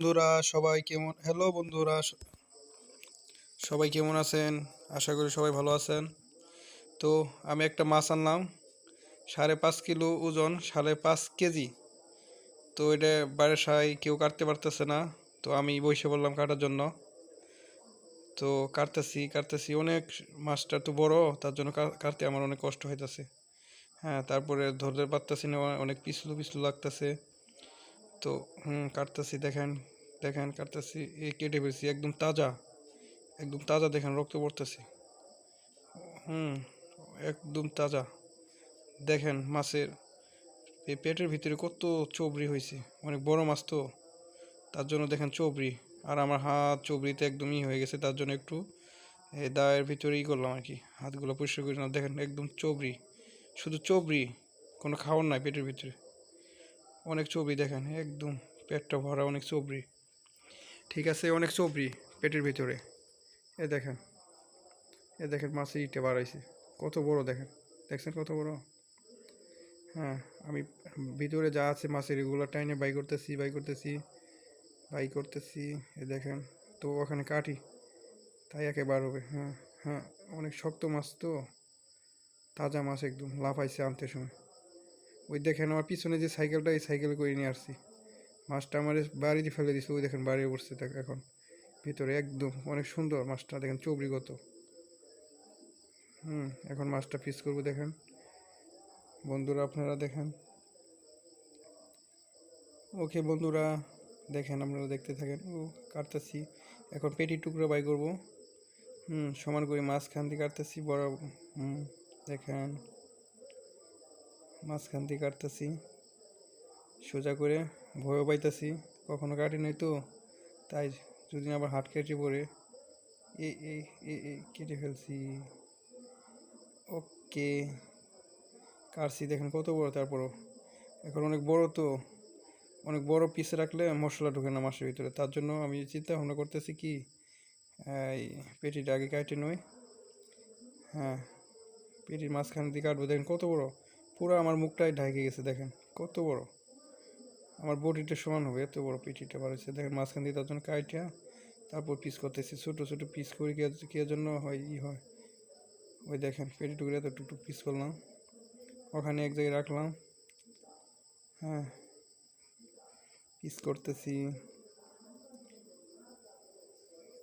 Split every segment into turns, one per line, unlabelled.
বন্ধুরা, সবাই কেমন? হ্যালো বন্ধুরা সবাই কেমন আছেন? আশা করি সবাই ভালো আছেন। তো আমি একটা মাছ আনলাম, সাড়ে পাঁচ কিলো ওজন, সাড়ে পাঁচ কেজি। তো এটা বাইরের সাই কেউ কাটতে পারতেছে না, তো আমি বসে বললাম কাটার জন্য। তো কাটতেছি কাটতেছি, অনেক মাছটা তো বড়, তার জন্য কাটতে আমার অনেক কষ্ট হইতেছে। হ্যাঁ তারপরে ধরতে পারতেছি না অনেক পিছলু পিছলু লাগতেছে। তো, হুম, কাটতেছি, দেখেন দেখেন, কাটতেছি, এই কেটে ফেলছি, একদম তাজা একদম তাজা, দেখেন, রক্ত পড়তেছে। হুম, একদম তাজা। দেখেন, মাছের এই পেটের ভিতরে কত চবড়ি হয়েছে অনেক বড় মাছ তো। তার জন্য দেখেন চবড়ি আর আমার হাত চবড়িতে একদমই হয়ে গেছে, তার জন্য একটু এই দায়ের ভিতরেই করলাম আর কি, হাতগুলো পরিষ্কার করে দেখেন, একদম চবড়ি শুধু চবড়ি কোনো খাওয়ার নাই পেটের ভিতরে। অনেক চবড়ি দেখেন, একদম পেটটা ভরা অনেক চবড়ি ঠিক আছে, অনেক চবড়ি পেটের ভিতরে। এ দেখেন এ দেখেন মাছের ইটে বাড়াইছে। কত বড় দেখেন, দেখছেন কত বড়? হ্যাঁ আমি ভিতরে যা আছে মাছের এগুলো টাইনে বাই করতেছি বাই করতেছি বাই করতেছি। এ দেখেন, তো ওখানে কাটি তাই একে বার হবে। হ্যাঁ হ্যাঁ অনেক শক্ত মাছ তো। তাজা মাছ একদম, লাফাইছে আনতে সময়। ওই দেখেন আমার পিছনে যে সাইকেলটা, এই সাইকেল করে নিয়ে আসছি। মাছটা আমার বাড়িতে ফেলে দিছে, ওই দেখেন বাড়ি দেখ এখন। ভিতরে একদম অনেক সুন্দর মাছটা, দেখেন চবড়িগত হুম, এখন মাছটা পিস করব, দেখেন। বন্ধুরা, আপনারা দেখেন। ওকে, বন্ধুরা, দেখেন, আপনারা দেখতে থাকেন। ও, কাটতেছি। এখন পেটি টুকরো বাই করব। হুম, সমান করে মাঝখান দিয়ে কাটতেছি বড় হুম, দেখেন। মাঝখান দিয়ে কাটতেছি। সোজা করে ভয়ও পাইতেছি। কখনো কাটি নাই তো। তাই যদি আবার হাট কেটে পড়ে এ এই কেটে ফেলছি। ওকে। কাটছি, দেখেন কত বড় তারপরও। এখন অনেক বড় তো। অনেক বড় পিস রাখলে মশলা ঢুকে না মাসের ভিতরে। তার জন্য আমি চিন্তা ভাবনা করতেছি কি, এই পেটিটা আগে কাটে নয় হ্যাঁ পেটির মাঝখান দিয়ে কাটবো। দেখেন কত বড়। পুরো আমার মুখটাই ঢাকে গেছে, দেখেন। কত বড়। আমার বডিটা সমান হবে, এত বড় পিঠিটা বাড়াচ্ছে দেখেন, মাঝখান দিয়ে তার জন্য কাইটা, তারপর পিস করতেছি। ছোটো ছোটো পিস করে কে জন্য হয়, ই হয়। ওই দেখেন পেটি টুকরে এত টুকটুক পিস করলাম। ওখানে এক জায়গায় রাখলাম। হ্যাঁ। পিস করতেছি।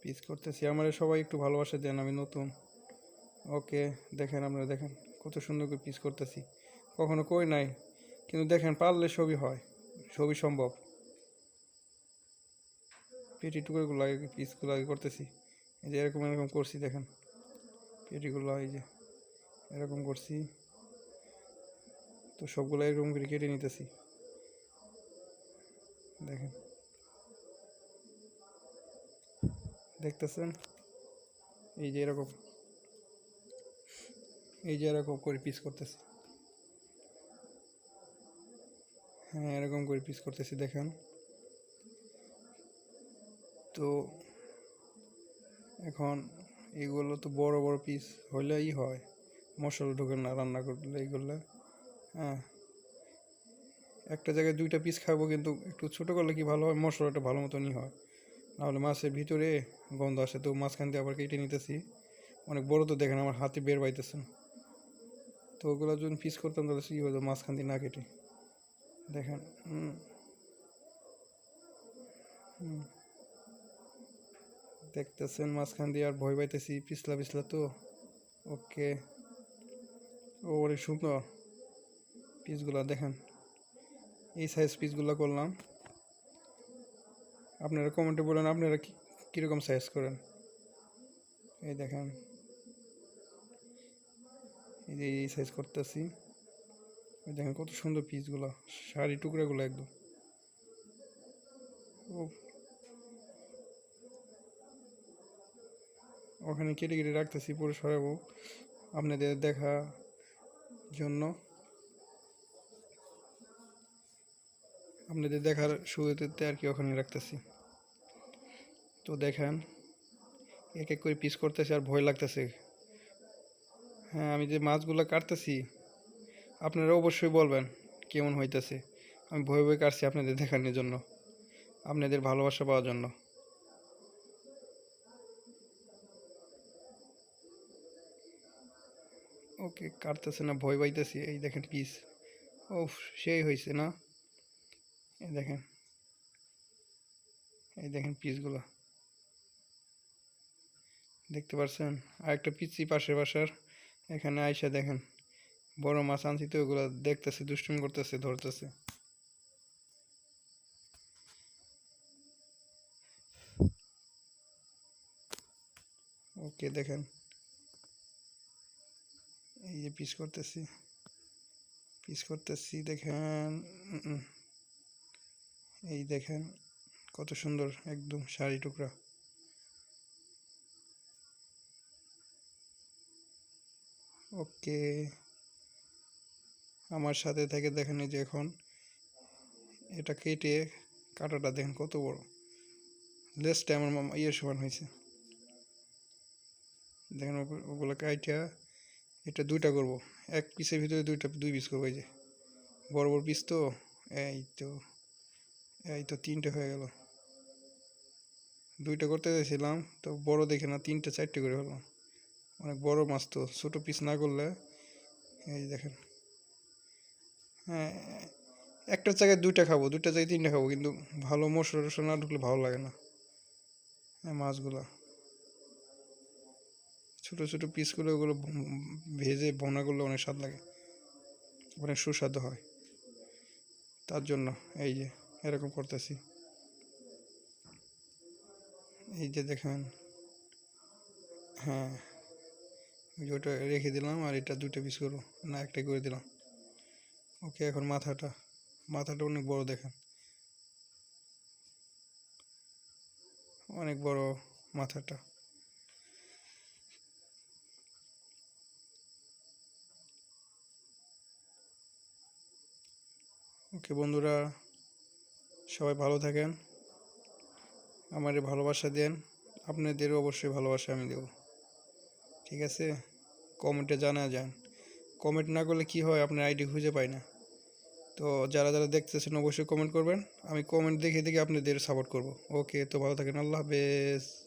পিস করতেছি। আমার সবাই একটু ভালোবাসা দেন, আমি নতুন। ওকে, দেখেন আপনারা, দেখেন। কত সুন্দর করে পিস করতেছি। কখনো কই নাই, কিন্তু দেখেন পারলে সবই হয় সবই সম্ভব। পেটি টুকরোগুলো আগে পিসগুলো আগে করতেছি, এই যে এরকম এরকম করছি দেখেন। পেটিগুলো এই যে এরকম করছি, তো সবগুলো এরকম করে কেটে নিতেছি। দেখেন। দেখতেছেন? এই যে এরকম, এই যে এরকম করে পিস করতেছি। হ্যাঁ এরকম করে পিস করতেছি, দেখেন। তো এখন এগুলো তো বড় বড় পিস হইলেই হয়। মশলা ঢোকে না রান্না করলে এইগুলো হ্যাঁ। একটা জায়গায় দুইটা পিস খাব কিন্তু একটু ছোটো করলে কি ভালো হয়? মশলাটা ভালো মতনই হয়। নাহলে মাছের ভিতরে গন্ধ আসে, তো মাঝখান দিয়ে আবার কেটে নিতেছি। অনেক বড় তো দেখেন, আমার হাতে বের পাইতেছে না। তো ওগুলো যখন পিস করতাম তাহলে কী হতো মাঝখান দিয়ে না কেটে। দেখেন দেখতেছেন মাঝখান দিয়ে আর ভয় পাইতেছি, পিছলা পিছলা তো। ওকে। ও, অনেক সুন্দর। পিসগুলো দেখেন, এই সাইজ পিসগুলো করলাম। আপনারা কমেন্টে বলেন, আপনারা কীরকম সাইজ করেন? এই দেখেন, এই যে, এই সাইজ করতেছি। দেখেন কত সুন্দর পিসগুলো, শাড়ি টুকরাগুলো একদম। ওখানে কেটে কেটে রাখতেছি পরে সরাবো আপনাদের দেখা জন্য। আপনাদের দেখার সুবিধাতে আর কি ওখানে রাখতেছি। তো দেখেন, এক এক করে পিস করতেছে আর ভয় লাগতেছে। হ্যাঁ আমি যে মাছগুলো কাটতেছি আপনারা অবশ্যই বলবেন, কেমন হইতেছে? আমি ভয়ে ভয়ে কাটছি আপনাদের দেখানোর জন্য, আপনাদের ভালোবাসা পাওয়ার জন্য। ওকে, কাটতেছে না, ভয় পাইতেছি। এই দেখেন পিস ও সেই হয়েছে না? এই দেখেন। এই দেখেন পিসগুলো দেখতে পাচ্ছেন আর একটা পিসি পাশের বাসার, এখানে আইসা দেখেন। বড় মাছ আনছি তো, ওগুলো দেখতেছে, দুষ্টুমি করতেছে, ধরতেছে। ওকে, দেখেন। এই যে পিস করতেছি পিস করতেছি, দেখেন। এই দেখেন, কত সুন্দর একদম শাড়ি টুকরা। ওকে। আমার সাথে থেকে দেখেন যে এখন এটা কেটে কাটাটা দেখেন কত বড়। লেসটা আমার মামা ইয়ের সমান হয়েছে। দেখেন ওগু- ওগুলো কাইটা এটা দুইটা করব। এক পিসের ভিতরে দুইটা, দুই পিস করব এই যে। বড় বড় পিস তো? এই তো এই তো তিনটে হয়ে গেল। দুইটা করতে চাইছিলাম, তো বড় দেখে না তিনটে, চারটে করে হলো অনেক বড় মাছ তো, ছোটো পিস না করলে, এই দেখেন। হ্যাঁ একটার জায়গায় দুইটা খাব, দুইটা জায়গায় তিনটা খাব, কিন্তু ভালো মশলা টশলা না ঢুকলে ভালো লাগে না। মাছগুলা। ছোটো ছোটো পিসগুলো, ওগুলো ভেজে ভোনা করলে অনেক স্বাদ লাগে। অনেক সুস্বাদু হয়। তার জন্য এই যে, এরকম করতেছি। এই যে দেখেন হ্যাঁ ওটা রেখে দিলাম আর এটা দুটো পিস করব, না একটাই করে দিলাম। ওকে, এখন মাথাটা মাথাটা অনেক বড় দেখেন। অনেক বড় মাথাটা। ওকে বন্ধুরা, সবাই ভালো থাকেন। আমারে ভালোবাসা দেন। আপনাদেরও অবশ্যই ভালোবাসা আমি দেব। ঠিক আছে? কমেন্টে জানা যান। কমেন্ট না করলে কি হয়? আপনার আইডি খুঁজে পাই না। তো যারা যারা দেখতেছেন অবশ্যই কমেন্ট করবেন। আমি কমেন্ট দেখে দেখে আপনাদের সাপোর্ট করব। ওকে তো ভালো থাকেন। আল্লাহ হাফেজ।